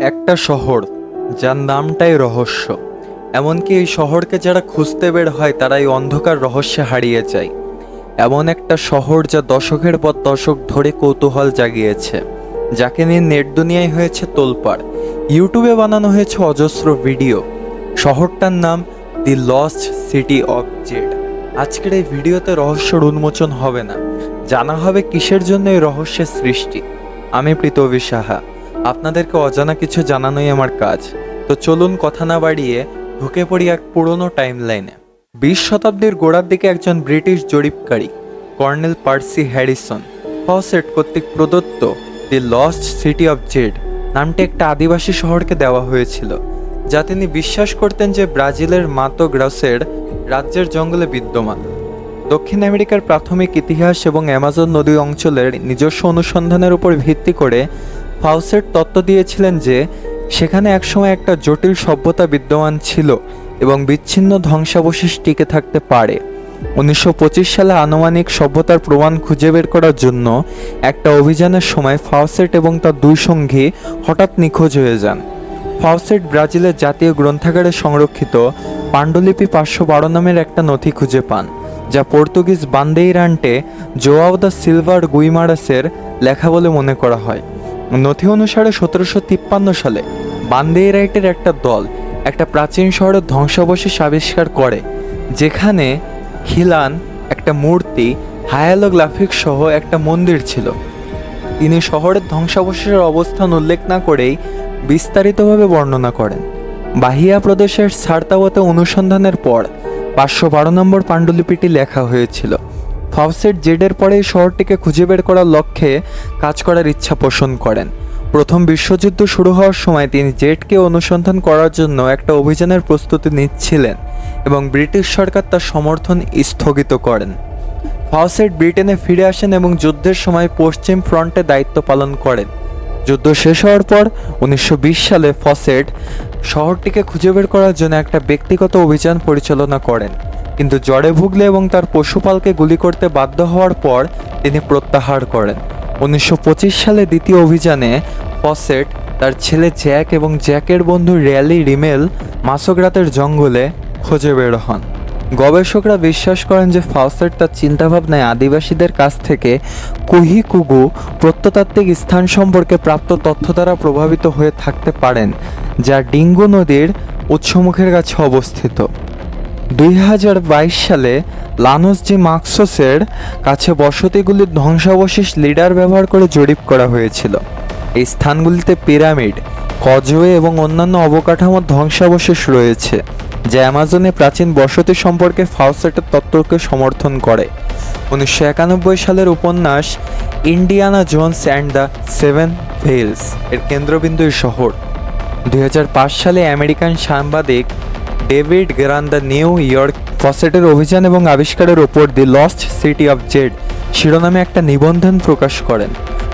একটা শহর, যার নামটাই রহস্য। এমনকি এই শহরকে যারা খুঁজতে বের হয় তারা এই অন্ধকার রহস্যে হারিয়ে যায়। এমন একটা শহর যা দশকের পর দশক ধরে কৌতূহল জাগিয়েছে, যাকে নিয়ে নেট দুনিয়ায় হয়েছে তোলপাড়। ইউটিউবে বানানো হয়েছে অজস্র ভিডিও। শহরটার নাম the lost city of Z আজকের এই ভিডিওতে রহস্যর উন্মোচন হবে না। জানা হবে কিসের জন্য এই রহস্যের সৃষ্টি। আমি প্রীতবী সাহা। আপনাদেরকে অজানা কিছু জানানোই আমার কাজ। তো চলুন কথা না বাড়িয়ে ঢুকে পড়ি এক পুরনো টাইম লাইনে বিশ শতাব্দীর গোড়ার দিকে একজন ব্রিটিশ জরিপকারী, কর্নেল পার্সি হ্যারিসন, ফসেট কর্তৃক প্রদত্ত the lost city of Z নামটি একটা আদিবাসী শহরকে দেওয়া হয়েছিল, যা তিনি বিশ্বাস করতেন যে ব্রাজিলের মাতো গ্রাসের রাজ্যের জঙ্গলে বিদ্যমান। দক্ষিণ আমেরিকার প্রাথমিক ইতিহাস এবং অ্যামাজন নদী অঞ্চলের নিজস্ব অনুসন্ধানের উপর ভিত্তি করে ফাউসেট তত্ত্ব দিয়েছিলেন যে, সেখানে একসময় একটা জটিল সভ্যতা বিদ্যমান ছিল এবং বিচ্ছিন্ন ধ্বংসাবশেষ টিকে থাকতে পারে। উনিশশো পঁচিশ সালে আনুমানিক সভ্যতার প্রমাণ খুঁজে বের করার জন্য একটা অভিযানের সময় ফাউসেট এবং তার দুই সঙ্গী হঠাৎ নিখোঁজ হয়ে যান। ফাউসেট ব্রাজিলের জাতীয় গ্রন্থাগারে সংরক্ষিত পাণ্ডুলিপি পাঁচশো বারো নামের একটা নথি খুঁজে পান, যা পর্তুগিজ বান্দেইরান্টে জোয়াও দ্য সিলভার গুইমারাসের লেখা বলে মনে করা হয়। নথি অনুসারে সতেরোশো তিপ্পান্ন সালে বান্দেইরাইটের একটা দল একটা প্রাচীন শহরের ধ্বংসাবশেষ আবিষ্কার করে, যেখানে খিলান, একটা মূর্তি হায়ালোগ্রাফিক সহ একটা মন্দির ছিল। তিনি শহরের ধ্বংসাবশেষের অবস্থান উল্লেখ না করেই বিস্তারিতভাবে বর্ণনা করেন। বাহিয়া প্রদেশের সার্তাওয়াতে অনুসন্ধানের পর পাঁচশো বারো নম্বর পাণ্ডুলিপিটি লেখা হয়েছিল। ফাউসেট জেডের পরে শহরটিকে খুঁজে বের করার লক্ষ্যে কাজ করার ইচ্ছা পোষণ করেন। প্রথম বিশ্বযুদ্ধ শুরু হওয়ার সময় তিনি জেটকে অনুসন্ধান করার জন্য একটা অভিযানের প্রস্তুতি নিচ্ছিলেন এবং ব্রিটিশ সরকার তার সমর্থন স্থগিত করেন। ফাউসেট ব্রিটেনে ফিরে আসেন এবং যুদ্ধের সময় পশ্চিম ফ্রন্টে দায়িত্ব পালন করেন। যুদ্ধ শেষ হওয়ার পর উনিশশো বিশ সালে ফসেট শহরটিকে খুঁজে বের করার জন্য একটা ব্যক্তিগত অভিযান পরিচালনা করেন। কিন্তু জ্বরে ভুগলে এবং তার পশুপালকে গুলি করতে বাধ্য হওয়ার পর তিনি প্রত্যাহার করেন। উনিশশো পঁচিশ সালে দ্বিতীয় অভিযানে ফসেট তার ছেলে জ্যাক এবং জ্যাকের বন্ধু র্যালি রিমেল মাসোগ্রাতের জঙ্গলে খোঁজে বের হন। গবেষকরা বিশ্বাস করেন যে ফাউসেট তার চিন্তাভাবনায় আদিবাসীদের কাছ থেকে কুহি কুগু প্রত্নতাত্ত্বিক স্থান সম্পর্কে প্রাপ্ত তথ্য দ্বারা প্রভাবিত হয়ে থাকতে পারেন, যা ডিঙ্গো নদীর উৎসমুখের কাছে অবস্থিত। দুই হাজার বাইশ সালে লানোস জি মাক্সোসের কাছে বসতিগুলির ধ্বংসাবশেষ লিডার ব্যবহার করে জরিপ করা হয়েছিল। এই স্থানগুলিতে পিরামিড, কজওয়ে এবং অন্যান্য অবকাঠামোর ধ্বংসাবশেষ রয়েছে, যা অ্যামাজনে প্রাচীন বসতি সম্পর্কে ফাউসেটের তত্ত্বকে সমর্থন করে। উনিশশো একানব্বই সালের উপন্যাস Indiana Jones and the seven veils এর কেন্দ্রবিন্দু শহর। দুই হাজার পাঁচ সালে আমেরিকান সাংবাদিক David Grann the New York ফসেটের অভিযান এবং আবিষ্কারের ওপর the lost city of Z শিরোনামে একটা নিবন্ধন প্রকাশ করেন।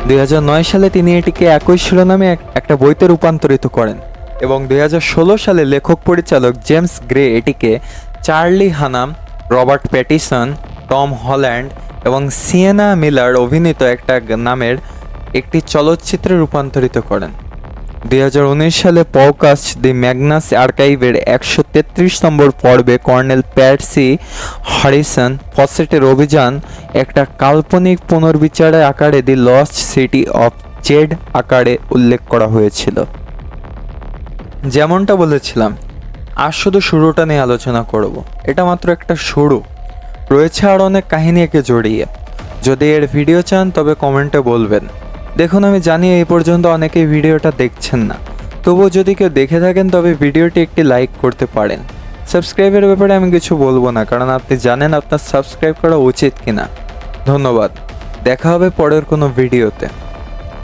দুই হাজার নয় সালে তিনি এটিকে একই শিরোনামে একটা বইতে রূপান্তরিত করেন এবং দুই হাজার ষোলো সালে লেখক পরিচালক জেমস গ্রে এটিকে Charlie Hunnam, Robert Pattinson, Tom Holland এবং সিয়েনা মিলার অভিনীত একটা নামের একটি চলচ্চিত্রে রূপান্তরিত করেন। দুই হাজার উনিশ সালে পডকাস্ট দি ম্যাগনাস আর্কাইভের একশো তেত্রিশ নম্বর পর্বে কর্নেল প্যাটসি হারিসন ফসেটের অভিযান একটা কাল্পনিক পুনর্বিচারের আকারে the lost city of Z আকারে উল্লেখ করা হয়েছিল। যেমনটা বলেছিলাম আর শুধু শুরুটা নিয়ে আলোচনা করব। এটা মাত্র একটা শুরু। রয়েছে আর অনেক কাহিনী একে জড়িয়ে। যদি এর ভিডিও চান, তবে কমেন্টে বলবেন। দেখুন, আমি জানি এই পর্যন্ত অনেকে ভিডিওটা দেখছেন না। তবুও যদি কেউ দেখে থাকেন, তবে ভিডিওটি একটি লাইক করতে পারেন। সাবস্ক্রাইবের ব্যাপারে আমি কিছু বলব না, কারণ আপনি জানেন আপনার সাবস্ক্রাইব করা উচিত কিনা। ধন্যবাদ। দেখা হবে পরের কোনো ভিডিওতে।